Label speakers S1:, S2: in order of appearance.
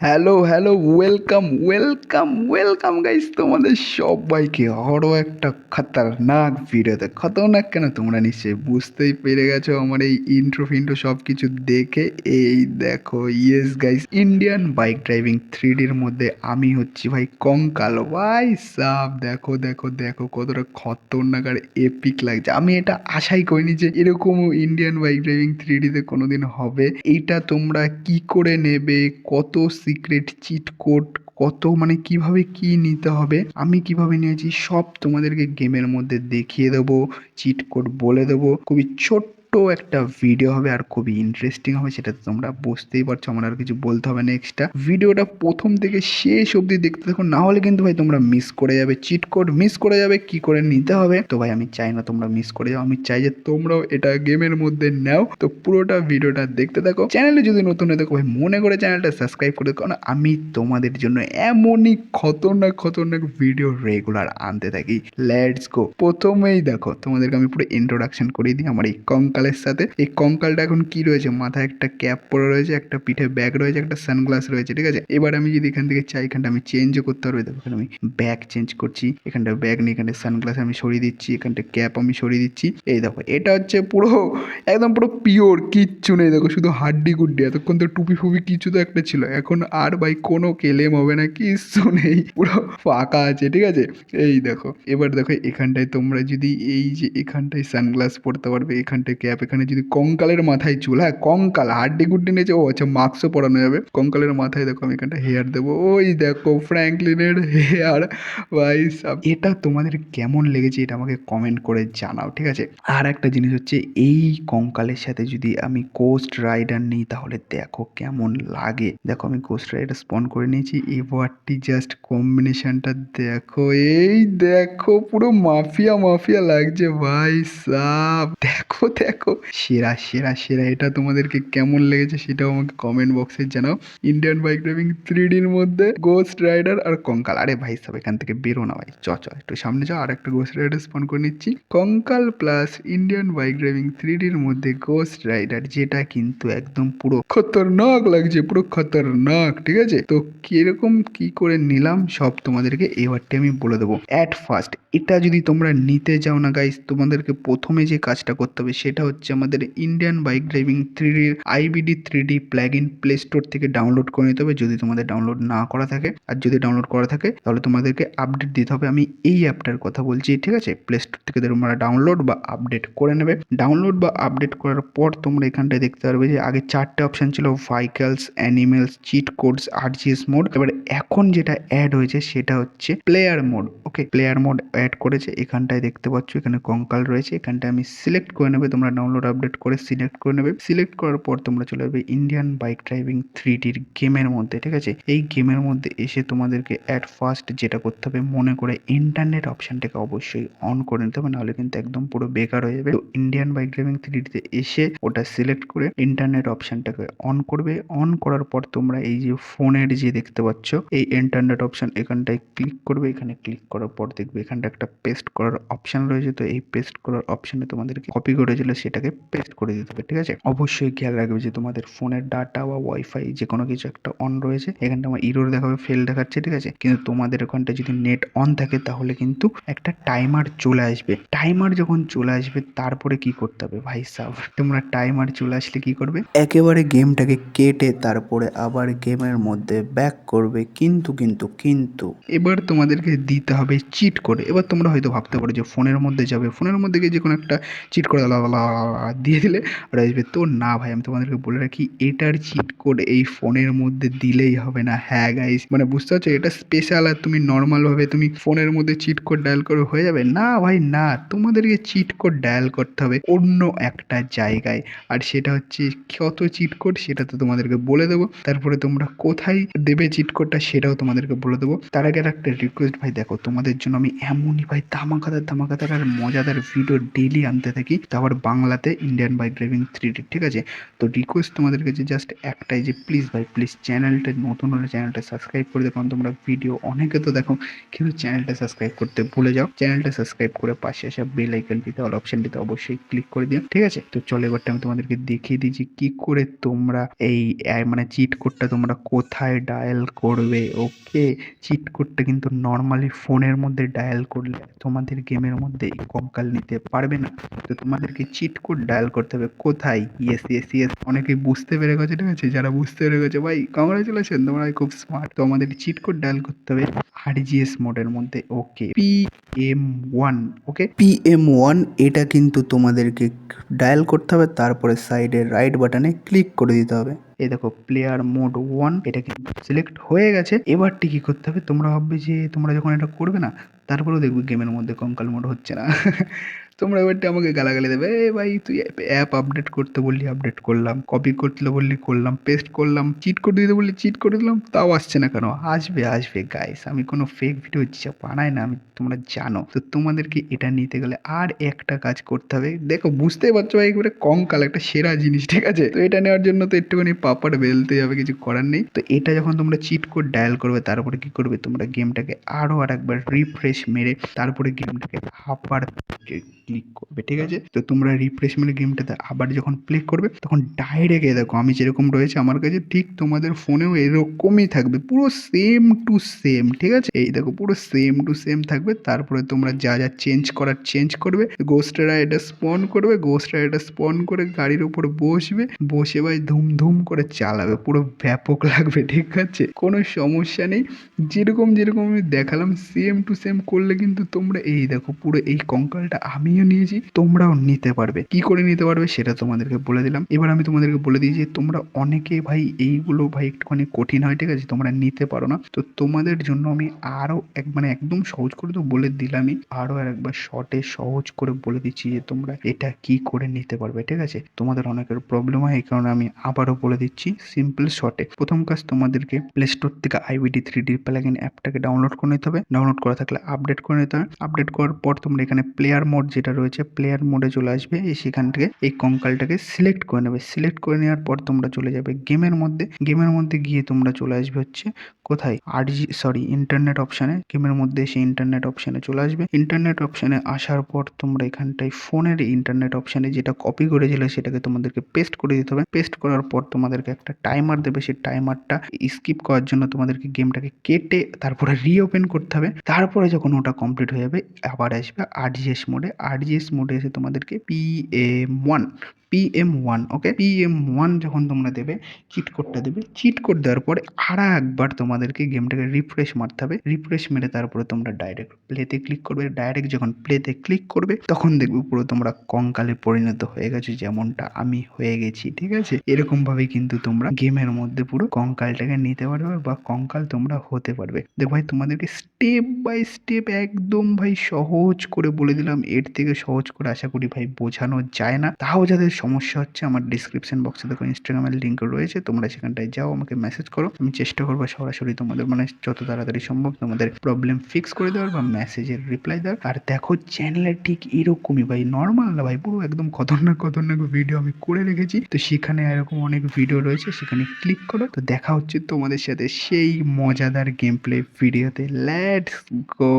S1: Hello hello welcome welcome welcome guys তোমাদের সবাইকে আরও একটা খতরনাক ভিডিওতে। খতরনাক কেন? তোমরা নিশ্চয়ই বুঝতেই পেরে গেছো আমার এই ইন্ট্রো ফিন্ট্রো সব কিছু দেখে। এই দেখো yes guys Indian bike driving three ডির মধ্যে আমি হচ্ছি ভাই কঙ্কাল। ভাই সাব, দেখো দেখো দেখো, কতটা খতরনাক আর এপিক লাগছে। আমি এটা আশাই করিনি যে এরকম ইন্ডিয়ান বাইক ড্রাইভিং থ্রি ডিতে কোনোদিন হবে। এইটা তোমরা কি করে নেবে? কত সিক্রেট চিট কোড কত মানে কীভাবে কি নিতে হবে, আমি কীভাবে নিয়েছি, সব তোমাদেরকে গেমের মধ্যে দেখিয়ে দেবো চিট কোড বলে দেবো। খুবই ছোট্ট একটা ভিডিও হবে আর খুবই ইন্টারেস্টিং হবে, সেটা তো তোমরা বুঝতেই পারছ, আমার আর কিছু বলতে হবে না এক্সট্রা ভিডিওটা প্রথম থেকে শেষ অবধি দেখতে থাকো, না হলে কিন্তু ভাই তোমরা মিস করে যাবে। চিট কোড মিস করে যাবে, কি করে নিতে হবে? তো ভাই আমি চাই না তোমরা মিস করে যাও, আমি চাই যে তোমরাও এটা গেমের মধ্যে নাও। তো পুরোটা ভিডিওটা দেখতে থাকো। চ্যানেলে যদি নতুন হয়ে থাকো ভাই, মনে করে চ্যানেলটা সাবস্ক্রাইব করে কারণ আমি তোমাদের জন্য এমনই খতরনাক খতরনাক ভিডিও রেগুলার আনতে থাকি। লেটস গো প্রথমেই দেখো, তোমাদেরকে আমি পুরো ইন্ট্রোডাকশন করিয়ে দিই, আমার এই কঙ্কালের সাথে। এই কঙ্কালটা এখন কি রয়েছে? মাথায় একটা ক্যাপ পরে রয়েছে, একটা পিঠে ব্যাগ রয়েছে, একটা সানগ্লাস রয়েছে, ঠিক আছে? এবার আমি যদি এখান থেকে চাই, এখানটা আমি চেঞ্জও করতে পারব। দেখো, এখানে আমি ব্যাগ চেঞ্জ করছি, এখানটা ব্যাগ নিয়ে এখানটা সানগ্লাস আমি সরিয়ে দিচ্ছি, এখানটা ক্যাপ আমি সরিয়ে দিচ্ছি। এই দেখো, এটা হচ্ছে পুরো, একদম পুরো পিওর কিচ্ছু নেই। দেখো, শুধু হাড্ডি গুড্ডি, এতক্ষণ তো টুপি ফুপি কিছু তো একটা ছিল। এখন আর ভাই কোনো কেলেম হবে না, কিচ্ছু নেই, পুরো ফাঁকা আছে, ঠিক আছে? এই দেখো, এবার দেখো, এখানটায় তোমরা যদি এই যে এখানটায় সানগ্লাস পরতে পারবে, এখানটায় ক্যাপ এখানে যদি কঙ্কালের মাথায় চুল হ্যাঁ কঙ্কাল, হাড্ডি গুড্ডি নিয়েছে ও আচ্ছা মাস্কও পরানো যাবে। কঙ্কালের মাথায় দেখো, আমি এখানটা হেয়ার দেবো। ওই দেখো ফ্র্যাঙ্কলিনের হেয়ার ভাই সাব, এটা তোমাদের কেমন লেগেছে এটা আমাকে কমেন্ট করে জানাও, ঠিক আছে? আর একটা জিনিস হচ্ছে, এই কঙ্কালের সাথে যদি আমি কোস্ট রাইডার নিই, তাহলে দেখো কেমন লাগে। দেখো, আমি কোস্ট রাইডার স্পন করে নিয়েছি, এবারটি জাস্ট কম্বিনেশনটা দেখো, এই দেখো, পুরো মাফিয়া মাফিয়া লাগছে, ভাই সাব। দেখো দেখো। সেরা সেরা সেরা। এটা তোমাদেরকে কেমন লেগেছে সেটাও আমাকে কমেন্ট বক্সে জানাও। ইন্ডিয়ান বাইক ড্রাইভিং থ্রি ডির মধ্যে গোস্ট রাইডার আর কঙ্কাল আরে ভাই, সব এখান থেকে বেরো না ভাই। চ চ, একটু সামনে যাও, আর একটা গোস্ট রাইডার স্পন করে নিচ্ছি। কঙ্কাল plus Indian bike driving three ডির মধ্যে গোস্ট রাইডার যেটা কিন্তু একদম পুরো খতরনাক লাগছে, পুরো খতরনাক, ঠিক আছে? তো কীরকম কি করে নিলাম সব তোমাদেরকে এবারটি আমি বলে দেবো। অ্যাট ফার্স্ট এটা যদি তোমরা নিতে যাও না গাইস তোমাদেরকে প্রথমে যে কাজটা করতে হবে সেটা হচ্ছে আমাদের Indian bike driving three IBD three D plugin play store থেকে ডাউনলোড করে নিতে হবে। যদি তোমাদের ডাউনলোড না করা থাকে, আর যদি ডাউনলোড করা থাকে, তাহলে তোমাদেরকে আপডেট দিতে হবে। আমি এই অ্যাপটার কথা বলছি, ঠিক আছে? প্লে স্টোর থেকে তোমরা ডাউনলোড বা আপডেট করে নেবে। ডাউনলোড বা আপডেট করার পর তোমরা এখানটায় দেখতে পারবে যে আগে চারটে অপশান ছিল vehicles animals cheat codes RGS mode এবার এখন যেটা অ্যাড হয়েছে, সেটা হচ্ছে player mode okay player mode add করেছে। এখানটায় দেখতে পাচ্ছ, এখানে কঙ্কাল রয়েছে। এখানটায় আমি সিলেক্ট করে নেবে, তোমরা ডাউনলোড আপডেট করে সিলেক্ট করে নেবে। সিলেক্ট করার পর তোমরা চলে যাবে ইন্ডিয়ান বাইক ড্রাইভিং থ্রি ডির গেমের মধ্যে, ঠিক আছে? এই গেমের মধ্যে এসে তোমাদেরকে অ্যাট ফার্স্ট যেটা করতে হবে, মনে করে ইন্টারনেট অপশানটাকে অবশ্যই অন করে নিতে হবে, নাহলে কিন্তু একদম পুরো বেকার হয়ে যাবে। তো ইন্ডিয়ান বাইক ড্রাইভিং থ্রি ডিতে এসে ওটা সিলেক্ট করে ইন্টারনেট অপশানটাকে অন করবে। অন করার পর তোমরা এই যে ফোনের যে দেখতে পাচ্ছ, এই ইন্টারনেট অপশান এখানটায় ক্লিক করবে। এখানে ক্লিক করার পর দেখবে এখানটা একটা পেস্ট করার অপশান রয়েছে। তো এই পেস্ট করার অপশানে তোমাদেরকে কপি করেছিল সেটাকে পেস্ট করে দিতে হবে, ঠিক আছে? অবশ্যই খেয়াল রাখবে যে তোমাদের ফোনের ডাটা বা ওয়াইফাই যে কোনো কিছু একটা অন রয়েছে, এখানটা আমার ইরোর দেখাবে ফেল দেখাচ্ছে, ঠিক আছে? কিন্তু তোমাদের ওখানটা যদি নেট অন থাকে, তাহলে কিন্তু একটা টাইমার চলে আসবে। টাইমার যখন চলে আসবে, তারপরে কি করতে হবে? ভাই সাহ তোমরা টাইমার চলে আসলে কি করবে? একেবারে গেমটাকে কেটে তারপরে আবার গেমের মধ্যে ব্যাক করবে, কিন্তু কিন্তু কিন্তু। এবার তোমাদেরকে দিতে হবে চিট করে এবার তোমরা হয়তো ভাবতে পারো যে ফোনের মধ্যে যাবে, ফোনের মধ্যে গিয়ে যে কোনো একটা চিট করে লা দিয়ে দিলে ওটা আসবে তো না ভাই, আমি তোমাদেরকে বলে রাখি, এটার চিট কোড এই ফোনের মধ্যে দিলেই হবে না। হ্যাঁ গাইস মানে বুঝতে পারছ, এটা স্পেশাল আর তুমি নর্মালভাবে তুমি ফোনের মধ্যে চিট কোড ডায়াল করে হয়ে যাবে? না ভাই, না, তোমাদেরকে চিট কোড ডায়াল করতে হবে অন্য একটা জায়গায়। আর সেটা হচ্ছে, কত চিট কোড সেটা তো তোমাদেরকে বলে দেবো। তারপরে তোমরা কোথায় দেবে চিট কোডটা সেটাও তোমাদেরকে বলে দেবো। তার আগে একটা রিকোয়েস্ট ভাই, দেখো, তোমাদের জন্য আমি এমনই ভাই, ধামাকাদার ধামাকাদার আর মজাদার ভিডিও ডেলি আনতে থাকি। তারপর বাংলা বাংলাতে ইন্ডিয়ান বাইক ড্রাইভিং থ্রি ঠিক আছে? তো রিকোয়েস্ট তোমাদের কাছে জাস্ট একটাই যে প্লিজ ভাই প্লিজ চ্যানেলটা নতুন হলে চ্যানেলটা সাবস্ক্রাইব করে দেখো। তোমরা ভিডিও অনেকে তো দেখো, কিন্তু চ্যানেলটা সাবস্ক্রাইব করতে ভুলে যাও। চ্যানেলটা সাবস্ক্রাইব করে পাশে আসা বেল আইকনটিতে অল অপশনটিতে অবশ্যই ক্লিক করে দিও, ঠিক আছে? তো চলো এবারটা আমি তোমাদেরকে দেখিয়ে দিই যে কী করে তোমরা এই মানে চিট কোডটা তোমরা কোথায় ডায়াল করবে ওকে চিট কোডটা কিন্তু নর্মালি ফোনের মধ্যে ডায়াল করলে তোমাদের গেমের মধ্যে কঙ্কাল নিতে পারবে না। তো তোমাদেরকে চিট কোড ডায়াল করতে হবে। কোথায়? ইয়েস ইয়েস ইয়েস অনেকে বুঝতে পেরে গেছে ঠিক আছে? যারা বুঝতে পেরে গেছে ভাই কংগ্রাচুলেশন তোমরা খুব স্মার্ট তো আমাদের চিট কোড ডায়াল করতে হবে আর আরজিএস মোডের মধ্যে okay P M one okay P M one এটা কিন্তু তোমাদেরকে ডায়াল করতে হবে তারপরে সাইডের রাইট বাটনে ক্লিক করে দিতে হবে। এই দেখো প্লেয়ার মোড ওয়ান এটা কিন্তু সিলেক্ট হয়ে গেছে। এবারটি কি করতে হবে? তোমরা ভাববে যে তোমরা যখন এটা করবে না তারপরেও দেখবে গেমের মধ্যে কঙ্কাল মোড হচ্ছে না। তোমরা এবারটি আমাকে গালাগালি দেবে। এ ভাই, তুই অ্যাপ আপডেট করতে বললি আপডেট করলাম। কপি করতে বললি, করলাম। পেস্ট করলাম। চিট করে দিতে বললি চিট করে দিলাম। তাও আসছে না কেন? আসবে আসবে গাইস আমি কোনো ফেক ভিডিও বানাই না, আমি তোমরা জানো। তো তোমাদেরকে এটা নিতে গেলে আর একটা কাজ করতে হবে। দেখো, বুঝতেই পারছ ভাই, একেবারে কঙ্কাল, একটা সেরা জিনিস, ঠিক আছে? তো এটা নেওয়ার জন্য তো একটুখানি পাপার বেলতে হবে, কিছু করার নেই। তো এটা যখন তোমরা চিট কোড ডায়াল করবে, তারপরে কি করবে তোমরা গেমটাকে আরও আর একবার রিফ্রেশ মেরে, তারপরে গেমটাকে আবার ক্লিক করবে ঠিক আছে? তো তোমরা রিফ্রেশ মেরে গেমটাতে আবার যখন প্লে করবে তখন ডাইরেক্ট এ দেখো আমি যেরকম রয়েছে আমার কাছে ঠিক তোমাদের ফোনেও এরকমই থাকবে পুরো সেম টু সেম ঠিক আছে? এই দেখো পুরো সেম টু সেম থাকবে তারপরে তোমরা যা যা চেঞ্জ করার চেঞ্জ করবে গোস্টেরা এটা স্পন করবে গোস্টেরা এটা স্পন করে গাড়ির উপর বসবে বসে ভাই ধুম ধুম করে চালাবে পুরো ব্যাপক লাগবে ঠিক আছে? কোনো সমস্যা নেই যেরকম যেরকম আমি দেখালাম সেম টু সেম করলে কিন্তু তোমরা এই দেখো পুরো এই কঙ্কালটা আমিও নিয়েছি, তোমরাও নিতে পারবে। কি করে নিতে পারবে সেটা তোমাদেরকে বলে দিলাম। এবার আমি তোমাদেরকে বলে দিই যে, তোমরা অনেকে ভাই এইগুলো ভাই একটুখানি কঠিন হয়, ঠিক আছে? তোমরা নিতে পারো না। তো তোমাদের জন্য আমি আরও এক মানে একদম সহজ করে তো বলে দিলামই। আরও একবার শর্টে সহজ করে বলে দিচ্ছি যে, তোমরা এটা কি করে নিতে পারবে, ঠিক আছে? তোমাদের অনেকের প্রবলেম হয়, এই কারণে আমি আবারও বলে দিচ্ছি সিম্পল শর্টে প্রথম কাজ তোমাদেরকে প্লে স্টোর থেকে আইবিডি থ্রি ডি প্লাগিন অ্যাপটাকে ডাউনলোড করে নিতে হবে। ডাউনলোড করা থাকলে আপডেট করে নিতে হবে। আপডেট করার পর তোমরা এখানে প্লেয়ার মোড যেটা রয়েছে প্লেয়ার মোডে চলে আসবে সেখান থেকে এই কঙ্কালটাকে সিলেক্ট করে নেবে। সিলেক্ট করে নেওয়ার পর তোমরা চলে যাবে গেমের মধ্যে। গেমের মধ্যে গিয়ে তোমরা চলে আসবে হচ্ছে কোথায়? আর জি সরি ইন্টারনেট অপশানে গেমের মধ্যে এসে ইন্টারনেট অপশানে চলে আসবে। ইন্টারনেট অপশানে আসার পর তোমরা এখানটায় ফোনের ইন্টারনেট অপশানে যেটা কপি করেছিল, সেটাকে তোমাদেরকে পেস্ট করে দিতে হবে। পেস্ট করার পর তোমাদেরকে একটা টাইমার দেবে। সেই টাইমারটা স্কিপ করার জন্য তোমাদেরকে গেমটাকে কেটে তারপরে রিওপেন করতে হবে। তারপরে যখন ওটা কমপ্লিট হয়ে যাবে, আবার আসবে আর আরজিএস মোডে আর আরজিএস মোডে এসে তোমাদেরকে P M one PM one okay PM one যখন তোমরা দেবে চিট কোডটা দেবে। চিট কোড দেওয়ার পরে আর একবার তোমাদেরকে গেমটাকে রিফ্রেশ মারতে হবে। রিফ্রেশ মেরে তারপরে তোমরা ডাইরেক্ট প্লেতে ক্লিক করবে। ডাইরেক্ট যখন প্লেতে ক্লিক করবে, তখন দেখবে পুরো তোমরা কঙ্কালে পরিণত হয়ে গেছো, যেমনটা আমি হয়ে গেছি, ঠিক আছে? এরকম ভাবে কিন্তু তোমরা গেমের মধ্যে পুরো কঙ্কালটাকে নিতে পারবে বা কঙ্কাল তোমরা হতে পারবে। দেখো ভাই, তোমাদেরকে স্টেপ বাই স্টেপ একদম ভাই সহজ করে বলে দিলাম। এর থেকে সহজ করে আশা করি ভাই বোঝানো যায় না। তাও যাদের সমস্যা হচ্ছে, আমার ডিসক্রিপশন বক্সে দেখো ইনস্টাগ্রামের লিঙ্ক রয়েছে, তোমরা সেখানটায় যাও, আমাকে মেসেজ করো। আমি চেষ্টা করব সরাসরি তোমাদের মানে যত তাড়াতাড়ি সম্ভব তোমাদের প্রবলেম ফিক্স করে দেওয়ার বা মেসেজের রিপ্লাই দেওয়ার। আর দেখো চ্যানেলে ঠিক এরকমই ভাই নর্মাল না ভাই, পুরো একদম খতরনাক খতরনাক ভিডিও আমি করে রেখেছি। তো সেখানে এরকম অনেক ভিডিও রয়েছে, সেখানে ক্লিক করো। তো দেখা হচ্ছে তোমাদের সাথে সেই মজাদার গেম প্লে ভিডিওতে লেটস গো